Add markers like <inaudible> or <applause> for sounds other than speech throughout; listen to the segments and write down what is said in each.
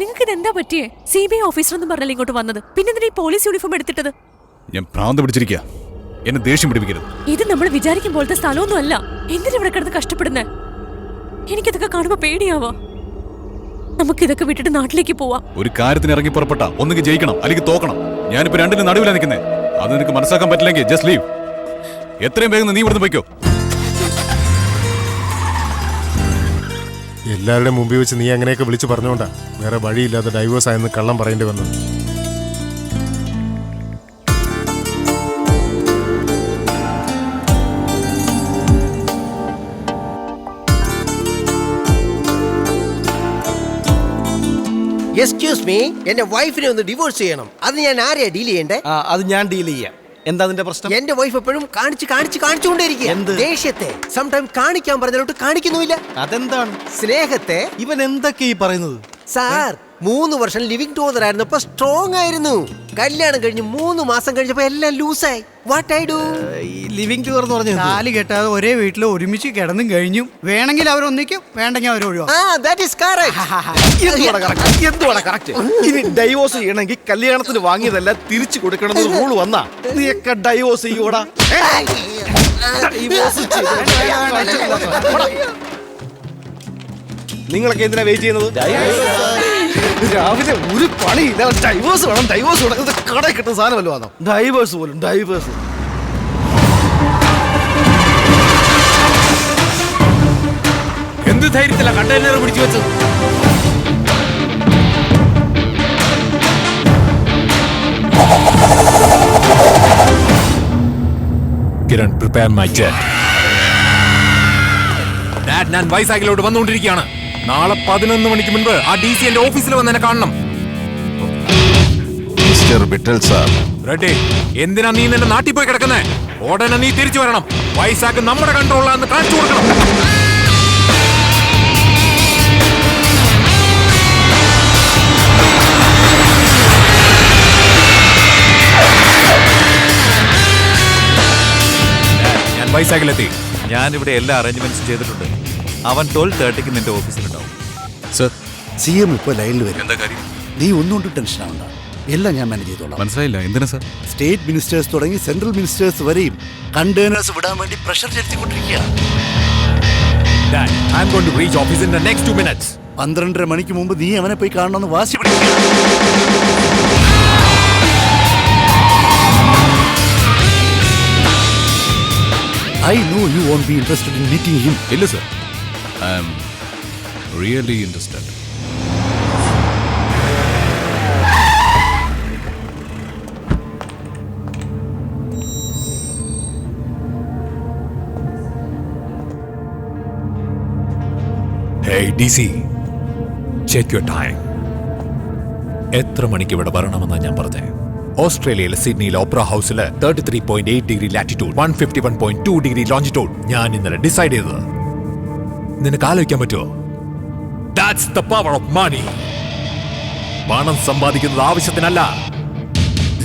നിങ്ങൾക്ക് ഇത് എന്താ പറ്റിയേ സി ബി ഐ ഓഫീസറൊന്നും പറഞ്ഞല്ലേ ഇങ്ങോട്ട് വന്നത്? പിന്നെ എന്തിനാ ഈ പോലീസ് യൂണിഫോം എടുത്തിട്ടത്? ഞാൻ ഭ്രാന്ത് പിടിച്ചിരിക്കുക എന്നെ ദേഷ്യം പിടിപ്പിക്കരുത്. ഇത് നമ്മൾ വിചാരിക്കും പോലത്തെ സ്ഥലമൊന്നും അല്ല. എന്തിനാ ഇവിടെ കിടന്ന് കഷ്ടപ്പെടുന്നേ? എനിക്കിതൊക്കെ കാണുമ്പോ നമുക്ക് ഇതൊക്കെ വിട്ടിട്ട് നാട്ടിലേക്ക് പോവാം. ഒരു കാര്യത്തിന് ഇറങ്ങി പുറപ്പെട്ട. ഒന്നുകിൽ ജയിക്കണം അല്ലെങ്കിൽ തോക്കണം. ഞാനിപ്പോ രണ്ടിന് നടുവിലാ നിൽക്കുന്നത് അത് നിനക്ക് മനസ്സിലാക്കാൻ പറ്റില്ലെങ്കിൽ ജസ്റ്റ് ലീവ് എത്രയും വേഗം നീ ഇവിടുന്ന് പോയിക്കോ. എല്ലാവരുടെയും മുമ്പിൽ വെച്ച് നീ അങ്ങനെയൊക്കെ വിളിച്ചു പറഞ്ഞുകൊണ്ടാ. വേറെ വഴിയില്ലാതെ ഡൈവേഴ്സ് ആയെന്ന് കള്ളം പറയേണ്ടി വന്നത് എക്സ്ക്യൂസ് മീ എന്റെ വൈഫിനെ ഒന്ന് ഡിവോഴ്സ് ചെയ്യണം. അത് ഞാൻ ആരെയാ ഡീൽ ചെയ്യണ്ടേ? ആ അത് ഞാൻ ഡീൽ ചെയ്യാം. എന്താ നിന്റെ പ്രശ്നം? എന്റെ വൈഫ് എപ്പോഴും കാണിച്ച് കാണിച്ച് കാണിച്ചുകൊണ്ടേയിരിക്കുക. എന്ത്? ദേഷ്യത്തെ സംടൈം കാണിക്കാൻ പറഞ്ഞിട്ട് കാണിക്കുന്നുമില്ല. അതെന്താണ്? സ്നേഹത്തെ ഇവൻ എന്തൊക്കെ ഈ പറയുന്നത്? സാർ മൂന്ന് വർഷം ലിവിംഗ് ടുഗദർ ആയിരുന്നപ്പോ സ്ട്രോങ് ആയിരുന്നു. കല്യാണം കഴിഞ്ഞ് മൂന്ന് മാസം കഴിഞ്ഞപ്പോ എല്ലാം ലൂസായി what I do living tour എന്ന് പറഞ്ഞു നാല് കെട്ടാതെ ഒരേ വീട്ടിൽ ഒരുമിച്ച് കിടന്നും കഴിഞ്ഞു. വേണമെങ്കിൽ അവർ ഒന്നിക്കും വേണ്ടെങ്കിൽ അവർ ഒഴിവാക്കും. ആ ദാറ്റ് ഈസ് കറക്റ്റ് എന്തുവാടാ correct? എന്തുവാടാ correct? ഇനി ഡൈവോഴ്സ് ചെയ്യണമെങ്കിൽ കല്യാണത്തിന് വാങ്ങിയതല്ല തിരിച്ചു കൊടുക്കണം റൂൾ വന്നാ. നീയൊക്കെ ഡൈവോഴ്സ് ചെയ്യൂടാ <laughs> നിങ്ങളൊക്കെ എന്തിനാ വെയിറ്റ് ചെയ്യുന്നത്? രാവിലെ ഒരു പണിയില്ല ഡൈവേഴ്സ് വേണം ഡൈവേഴ്സ് വേണം. കട കടയിൽ സാധനം സാധനമല്ലോ വന്നോ ഡൈവേഴ്സ് പോലും ഡൈവേഴ്സ് എന്ത് ധൈര്യത്തില കണ്ടെയ്നർ പിടിച്ചു വെച്ചത്? Kiran prepare my jet dad ഞാൻ വൈസാഗിലോട്ട് വന്നുകൊണ്ടിരിക്കുകയാണ്. നാളെ പതിനൊന്ന് മണിക്ക് മുൻപ് ആ ഡി സി എന്റെ ഓഫീസിൽ വന്ന് എന്നെ കാണണം. Mister ബിട്ടൽ sir. റെഡി എന്തിനാ നീ നിന്റെ നാട്ടിൽ പോയി കിടക്കുന്നേ? ഉടനെ നീ തിരിച്ചു വരണം. വൈസാക്ക് നമ്മുടെ കൺട്രോളിലാന്ന് കാണിച്ചു കൊടുക്കണം. ഞാൻ വൈസാക്കിലെത്തി. ഞാനിവിടെ എല്ലാ അറേഞ്ച്മെന്റ്സും ചെയ്തിട്ടുണ്ട്. അവൻ ട്വൽവ് തേർട്ടിക്ക് നിന്റെ ഓഫീസിലുണ്ടാവും. സർ സി എം ഇപ്പോൾ ലൈനിൽ വരും. എന്താ കാര്യം? നീ ഒന്നും ടെൻഷൻ ആവണ്ട. എല്ലാം ഞാൻ മാനേജ് ചെയ്തോളാം. മനസ്സിലായില്ല എന്തിനാ സർ? സ്റ്റേറ്റ് മിനിസ്റ്റേഴ്സ് തുടങ്ങി സെൻട്രൽ മിനിസ്റ്റേഴ്സ് വരെയും കണ്ടെയ്നേഴ്സ് വിടാൻ വേണ്ടി പ്രഷർ ചെലുത്തിക്കൊണ്ടിരിക്കുക. പന്ത്രണ്ടര മണിക്ക് മുമ്പ് നീ അവനെ പോയി കാണണമെന്ന് വാശി പിടിക്കുക I know you won't be interested in meeting him ഇല്ല sir. I am really interested. എത്ര മണിക്ക് ഇവിടെ വരണമെന്നാണ് ഞാൻ പറഞ്ഞത് ഓസ്ട്രേലിയയിലെ സിഡ്നിയിലെ ഓപ്ര ഹൗസിൽ thirty three point eight degree latitude one fifty one point two degree longitude ഞാൻ ഇന്നലെ ഡിസൈഡ് ചെയ്തത്. നിനക്ക് ആലോചിക്കാൻ പറ്റുമോ? That's the power of money പണം സമ്പാദിക്കുന്നത് ആവശ്യത്തിനല്ല.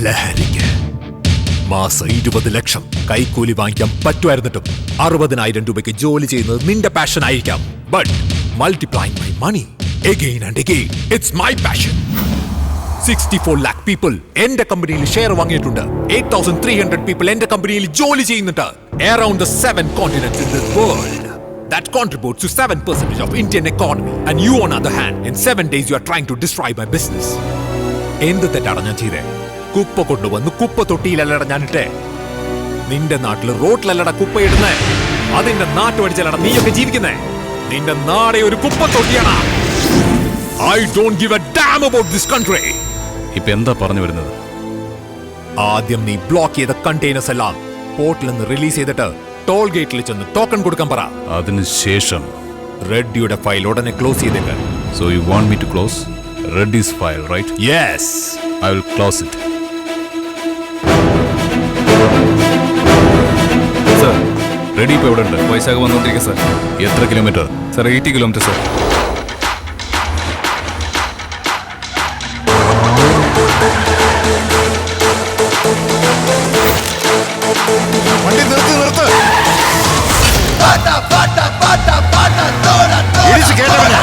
ലഹരിക്ക്. മാസം ഇരുപത് ലക്ഷം കൈക്കൂലി വാങ്ങിക്കാൻ പറ്റുമായിരുന്നിട്ടും അറുപതിനായിരം രൂപയ്ക്ക് ജോലി ചെയ്യുന്നത് നിന്റെ പാഷൻ ആയിരിക്കാം. But multiplying my money again and again it's my passion sixty four lakh people എന്റെ കമ്പനിയിൽ ഷെയർ വാങ്ങിയിട്ടുണ്ട്. Eight thousand three hundred people എന്റെ കമ്പനിയിൽ ജോലി ചെയ്യുന്നുണ്ട്. Around seven continent in the world That contributes to 7% of Indian economy. And you, on the other hand, in 7 days, you are trying to destroy my business. എന്ത് തെറ്റാണ് ഞാൻ ചെയ്തേ? കുപ്പ കൊണ്ടുവന്ന് കുപ്പ തൊട്ടിയിലല്ലട ഞാനിട്ടേ. നിന്റെ നാട്ടിൽ റോട്ടിലല്ലട കുപ്പ ഇടുന്നേ? അതിന്റെ നാട്ടുപടിച്ചല്ലട നീയൊക്കെ ജീവിക്കുന്നേ? നിന്റെ നാടെ ഒരു കുപ്പ തൊട്ടിയാണ് I don't give a damn about this country ഇപ്പൊ എന്താ പറഞ്ഞു വരുന്നത്? ആദ്യം നീ ബ്ലോക്ക് ചെയ്ത കണ്ടെയ്നേഴ്സ് എല്ലാം പോർട്ടിൽ നിന്ന് റിലീസ് ചെയ്തിട്ട് ടോൾ ഗേറ്റിൽ ചെന്ന് ടോക്കൺ കൊടുക്കാൻ പറ. അതിനുശേഷം റെഡ്ഡിയുടെ ഫയൽ ഉടനെ ക്ലോസ് ചെയ്തേക്ക്. So you want me to close Reddy's file right yes I will close it sir Reddy ഇപ്പോൾ എവിടെ ഉണ്ട് വൈശാഖ് വന്നുകൊണ്ടിരിക്കുക സർ എത്ര kilometre sir eighty kilometre sir கேட்டவங்க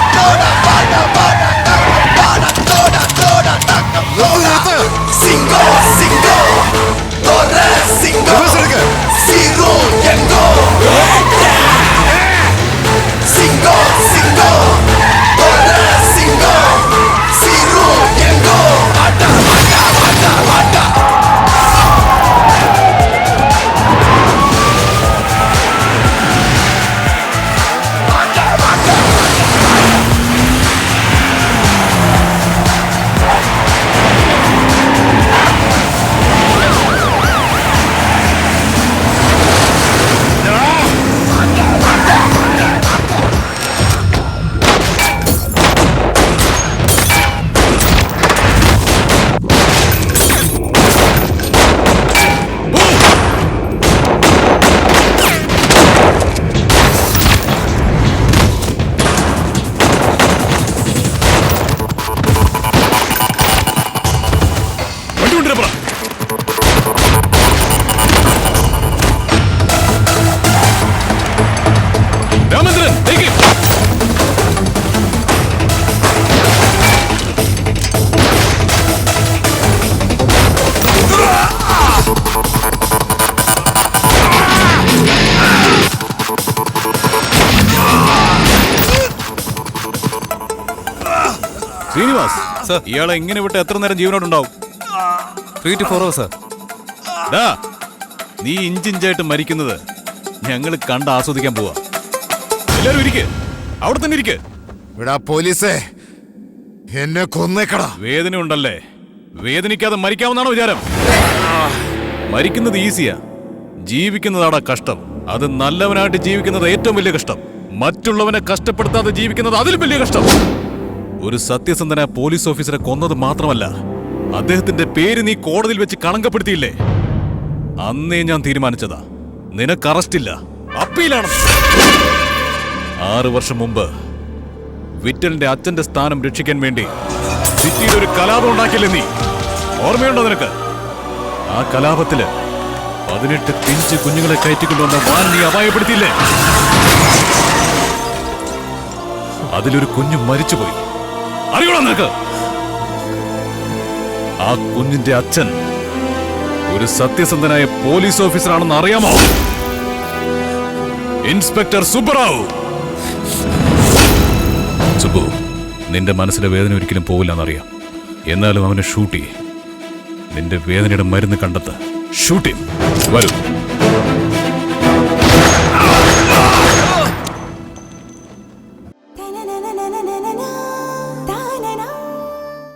സർ. ഇയാളെ ഇങ്ങനെ വിട്ട് എത്ര നേരം ജീവനോടുണ്ടാവും? Three two four hours sir ഡാ നീ ഇഞ്ചിഞ്ചായിട്ട് മരിക്കുന്നത് ഞങ്ങൾ കണ്ട് ആസ്വദിക്കാൻ പോവാ. എല്ലാരും ഇരിക്ക്. അവിടെ തന്നെ ഇരിക്ക്. ഇവിടെ പോലീസേ. എന്നെ കൊന്നേക്കടാ. വേദന ഉണ്ടല്ലേ വേദനിക്കാതെ മരിക്കാമെന്നാണോ വിചാരം? മരിക്കുന്നത് ഈസിയാ. ജീവിക്കുന്നതാടാ കഷ്ടം. അത് നല്ലവനായിട്ട് ജീവിക്കുന്നത് ഏറ്റവും വലിയ കഷ്ടം. മറ്റുള്ളവനെ കഷ്ടപ്പെടുത്താതെ ജീവിക്കുന്നത് അതിലും വലിയ കഷ്ടം. ഒരു സത്യസന്ധന പോലീസ് ഓഫീസറെ കൊന്നത് മാത്രമല്ല അദ്ദേഹത്തിന്റെ പേര് നീ കോടതിയിൽ വെച്ച് കളങ്കപ്പെടുത്തിയില്ലേ? അന്നേ ഞാൻ തീരുമാനിച്ചതാ. നിനക്ക് അറസ്റ്റില്ല അപ്പീലാണ്. ആറ് വർഷം മുമ്പ് വിറ്റലിന്റെ അച്ഛന്റെ സ്ഥാനം രക്ഷിക്കാൻ വേണ്ടി സിറ്റിയിൽ ഒരു കലാപം ഉണ്ടാക്കിയില്ലേ നീ? ഓർമ്മയുണ്ടോ നിനക്ക്? ആ കലാപത്തിൽ പതിനെട്ട് പിഞ്ച് കുഞ്ഞുങ്ങളെ കയറ്റിക്കൊണ്ടുവന്ന വാൻ നീ അപായപ്പെടുത്തിയില്ലേ? അതിലൊരു കുഞ്ഞു മരിച്ചുപോയി. അറിയണോ നിനക്ക്? ആ കുഞ്ഞിന്റെ അച്ഛൻ ഒരു സത്യസന്ധനായ പോലീസ് ഓഫീസറാണെന്ന് അറിയാമോ? ഇൻസ്പെക്ടർ സുബ്ബറാവു സുബു നിന്റെ മനസ്സിലെ വേദന ഒരിക്കലും പോവില്ലെന്നറിയാം എന്നാലും അവനെ ഷൂട്ട് ചെയ്യേ. നിന്റെ വേദനയുടെ മരുന്ന് കണ്ടെത്ത്. ഷൂട്ട് ചെയ്യും. വരൂ.